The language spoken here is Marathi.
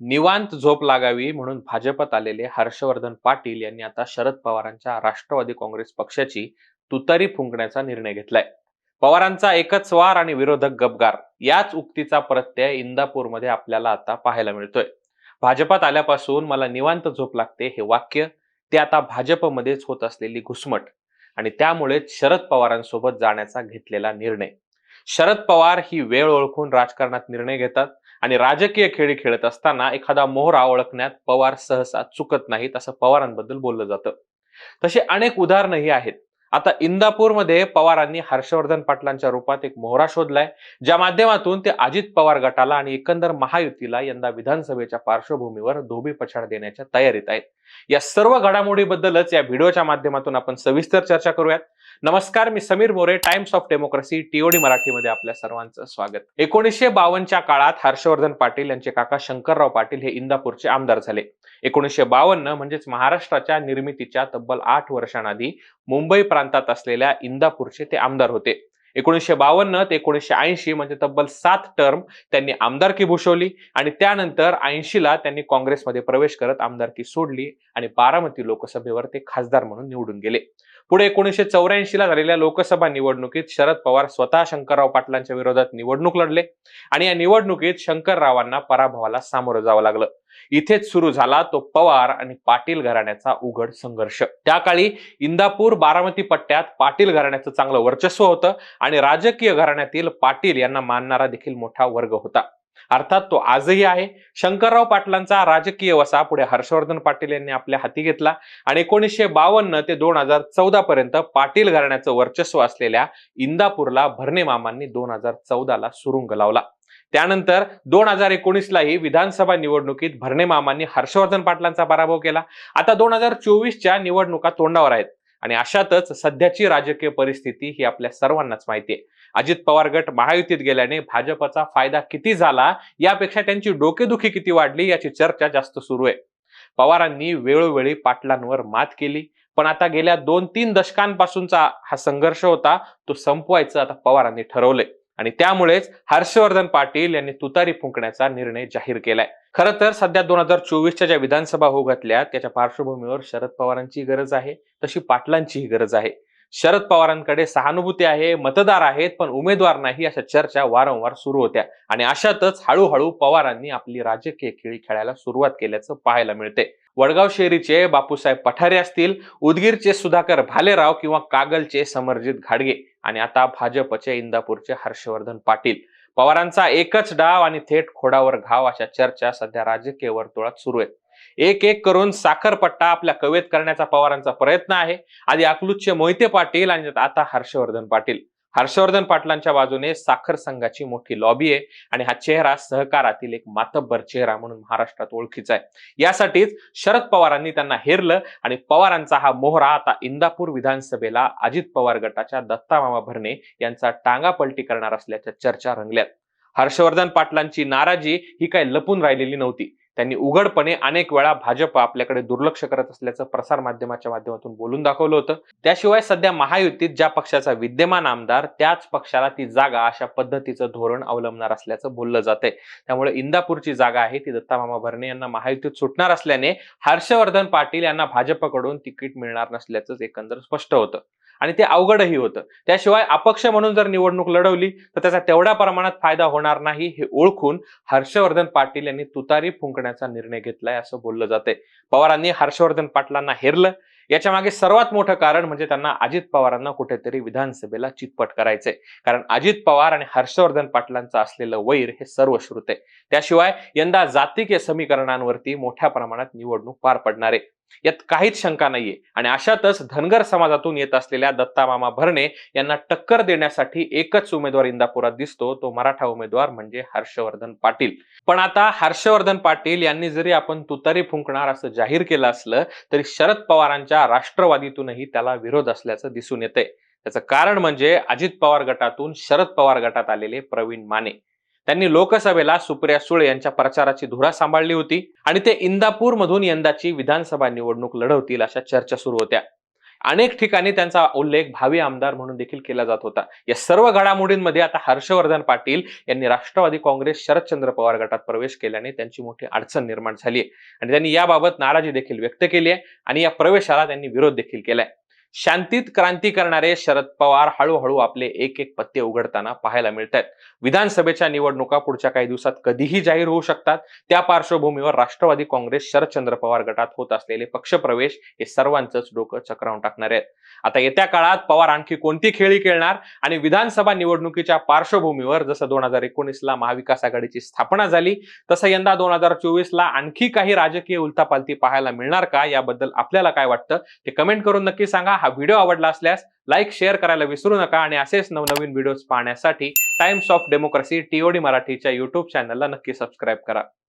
निवांत झोप लागावी म्हणून भाजपात आलेले हर्षवर्धन पाटील यांनी आता शरद पवारांच्या राष्ट्रवादी काँग्रेस पक्षाची तुतारी फुंकण्याचा निर्णय घेतलाय. पवारांचा एकच वार आणि विरोधक गबगार याच उक्तीचा प्रत्यय इंदापूरमध्ये आपल्याला आता पाहायला मिळतोय. भाजपात आल्यापासून मला निवांत झोप लागते हे वाक्य ते आता भाजपमध्येच होत असलेली घुसमट आणि त्यामुळे शरद पवारांसोबत जाण्याचा घेतलेला निर्णय. शरद पवार ही वेळ ओळखून राजकारणात निर्णय घेतात आणि राजकीय खेळी खेळत असताना एखादा मोहरा ओळखण्यात पवार सहसा चुकत नाहीत असं पवारांबद्दल बोललं जातं. तशी अनेक उदाहरणंही आहेत. आता इंदापूरमध्ये पवारांनी हर्षवर्धन पाटलांच्या रूपात एक मोहरा शोधलाय ज्या माध्यमातून ते अजित पवार गटाला आणि एकंदर महायुतीला यंदा विधानसभेच्या पार्श्वभूमीवर धोबी पछाड देण्याच्या तयारीत आहेत. या सर्व घडामोडीबद्दलच या व्हिडिओच्या माध्यमातून आपण सविस्तर चर्चा करूयात. नमस्कार मी Sameer More Times of Democracy TOD मराठीमध्ये आपल्या सर्वांचं स्वागत. एकोणीसशे बावनच्या काळात हर्षवर्धन पाटील यांचे काका शंकरराव पाटील हे इंदापूरचे आमदार झाले. एकोणीसशे बावन्न म्हणजेच महाराष्ट्राच्या निर्मितीच्या तब्बल आठ वर्षांआधी मुंबई प्रांतात असलेल्या इंदापूरचे ते आमदार होते. एकोणीसशे बावन्न ते एकोणीसशे ऐंशी म्हणजे तब्बल सात टर्म त्यांनी आमदारकी भूषवली आणि त्यानंतर ऐंशीला त्यांनी काँग्रेसमध्ये प्रवेश करत आमदारकी सोडली आणि बारामती लोकसभेवर ते खासदार म्हणून निवडून गेले. पुढे एकोणीसशे चौऱ्याऐंशीला झालेल्या लोकसभा निवडणुकीत शरद पवार स्वतः शंकरराव पाटलांच्या विरोधात निवडणूक लढले आणि या निवडणुकीत शंकररावांना पराभवाला सामोरं जावं लागलं. इथेच सुरू झाला तो पवार आणि पाटील घराण्याचा उघड संघर्ष. त्या काळी इंदापूर बारामती पट्ट्यात पाटील घराण्याचं चांगलं वर्चस्व होतं आणि राजकीय घराण्यातील पाटील यांना मानणारा देखील मोठा वर्ग होता. अर्थात तो आजही आहे. शंकरराव पाटलांचा राजकीय वसा पुढे हर्षवर्धन पाटील यांनी आपल्या हाती घेतला आणि एकोणीसशे बावन्न ते दोन हजार चौदा पर्यंत पाटील घराण्याचं वर्चस्व असलेल्या इंदापूरला भरणे मामांनी दोन हजार चौदाला सुरुंग लावला. त्यानंतर दोन हजार एकोणीसलाही विधानसभा निवडणुकीत भरणे मामांनी हर्षवर्धन पाटलांचा पराभव केला. आता दोन हजार चोवीसच्या निवडणुका तोंडावर आहेत. आणि अशातच सध्याची राजकीय परिस्थिती ही आपल्या सर्वांनाच माहिती आहे. अजित पवार गट महायुतीत गेल्याने भाजपचा फायदा किती झाला यापेक्षा त्यांची डोकेदुखी किती वाढली याची चर्चा जास्त सुरू आहे. पवारांनी वेळोवेळी पाटलांवर मात केली पण आता गेल्या दोन तीन दशकांपासूनचा हा संघर्ष होता तो संपवायचं आता पवारांनी ठरवलंय. आणि त्यामुळेच हर्षवर्धन पाटील यांनी तुतारी फुंकण्याचा निर्णय जाहीर केलाय. खरं तर सध्या दोन हजार चोवीसच्या ज्या विधानसभा होऊ घातल्या त्याच्या पार्श्वभूमीवर शरद पवारांची गरज आहे तशी पाटलांचीही गरज आहे. शरद पवारांकडे सहानुभूती आहे मतदार आहेत पण उमेदवार नाही अशा चर्चा वारंवार सुरू होत्या. आणि अशातच हळूहळू पवारांनी आपली राजकीय खेळी खेळायला सुरुवात केल्याचं पाहायला मिळते. वडगाव शेरीचे बापूसाहेब पठारे असतील उदगीरचे सुधाकर भालेराव किंवा कागलचे समरजित घाडगे आणि आता भाजपचे इंदापूरचे हर्षवर्धन पाटील. पवारांचा एकच डाव आणि थेट खोडावर घाव अशा चर्चा सध्या राजकीय वर्तुळात सुरू आहेत. एक एक करून साखरपट्टा आपल्या कवेत करण्याचा पवारांचा प्रयत्न आहे. आधी अकलूजचे मोहिते पाटील आणि आता हर्षवर्धन पाटील. हर्षवर्धन पाटलांच्या बाजूने साखर संघाची मोठी लॉबी आहे. आणि हा चेहरा सहकारातील एक मातब्बर चेहरा म्हणून महाराष्ट्रात ओळखीचा आहे. यासाठीच शरद पवारांनी त्यांना हेरलं आणि पवारांचा हा मोहरा आता इंदापूर विधानसभेला अजित पवार गटाच्या दत्ता मामा भरणे यांचा टांगा पलटी करणार असल्याच्या चर्चा रंगल्यात. हर्षवर्धन पाटलांची नाराजी ही काही लपून राहिलेली नव्हती. त्यांनी उघडपणे अनेक वेळा भाजप आपल्याकडे दुर्लक्ष करत असल्याचं प्रसार माध्यमाच्या माध्यमातून बोलून दाखवलं होतं. त्याशिवाय सध्या महायुतीत ज्या पक्षाचा विद्यमान आमदार त्याच पक्षाला ती जागा अशा पद्धतीचं धोरण अवलंबणार असल्याचं बोललं जातंय. त्यामुळे इंदापूरची जागा आहे ती दत्तामामा भरणे यांना महायुतीत सुटणार असल्याने हर्षवर्धन पाटील यांना भाजपकडून तिकीट मिळणार नसल्याचं एकंदर स्पष्ट होतं. आणि ते अवघडही होतं. त्याशिवाय अपक्ष म्हणून जर निवडणूक लढवली तर त्याचा तेवढ्या प्रमाणात फायदा होणार नाही हे ओळखून हर्षवर्धन पाटील यांनी तुतारी फुंकण्याचा निर्णय घेतलाय असं बोललं जाते पवारांनी हर्षवर्धन पाटलांना हेरलं. याच्या मागे सर्वात मोठं कारण म्हणजे त्यांना अजित पवारांना कुठेतरी विधानसभेला चितपट करायचंय. कारण अजित पवार आणि हर्षवर्धन पाटलांचं असलेलं वैर हे सर्वश्रुत आहे. त्याशिवाय यंदा जातीय समीकरणांवरती मोठ्या प्रमाणात निवडणूक पार पडणार आहे. यात काहीच शंका नाहीये. आणि अशातच धनगर समाजातून येत असलेल्या दत्तामामा भरणे यांना टक्कर देण्यासाठी एकच उमेदवार इंदापुरात दिसतो. तो मराठा उमेदवार म्हणजे हर्षवर्धन पाटील. पण आता हर्षवर्धन पाटील यांनी जरी आपण तुतारी फुंकणार असं जाहीर केलं असलं तरी शरद पवारांच्या राष्ट्रवादीतूनही त्याला विरोध असल्याचं दिसून येतंय. त्याचं कारण म्हणजे अजित पवार गटातून शरद पवार गटात आलेले प्रवीण माने. त्यांनी लोकसभेला सुप्रिया सुळे यांच्या प्रचाराची धुरा सांभाळली होती आणि ते इंदापूर मधून यंदाची विधानसभा निवडणूक लढवतील अशा चर्चा सुरू होत्या. अनेक ठिकाणी त्यांचा उल्लेख भावी आमदार म्हणून देखील केला जात होता. या सर्व घडामोडींमध्ये आता हर्षवर्धन पाटील यांनी राष्ट्रवादी काँग्रेस शरदचंद्र पवार गटात प्रवेश केल्याने त्यांची मोठी अडचण निर्माण झाली आहे. आणि त्यांनी याबाबत नाराजी देखील व्यक्त केली आहे आणि या प्रवेशाला त्यांनी विरोध देखील केलाय. शांतीत क्रांती करणारे शरद पवार हळूहळू आपले एक एक पत्ते उघडताना पाहायला मिळत आहेत विधानसभेच्या निवडणुका पुढच्या काही दिवसात कधीही जाहीर होऊ शकतात. त्या पार्श्वभूमीवर राष्ट्रवादी काँग्रेस शरदचंद्र पवार गटात होत असलेले पक्षप्रवेश हे सर्वांचंच डोकं चक्रावून टाकणार आहेत. आता येत्या काळात पवार आणखी कोणती खेळी खेळणार आणि विधानसभा निवडणुकीच्या पार्श्वभूमीवर जसं दोन हजार एकोणीसला महाविकास आघाडीची स्थापना झाली तसं यंदा दोन हजार चोवीसला आणखी काही राजकीय उलथापालथी पाहायला मिळणार का? याबद्दल आपल्याला काय वाटतं? ते कमेंट करून नक्की सांगा. हा व्हिडिओ आवडला असल्यास लाईक शेअर करायला विसरू नका आणि असेच नवनवीन व्हिडिओज पाहण्यासाठी Times of Democracy T O D मराठीच्या युट्यूब चॅनलला नक्की सबस्क्राईब करा.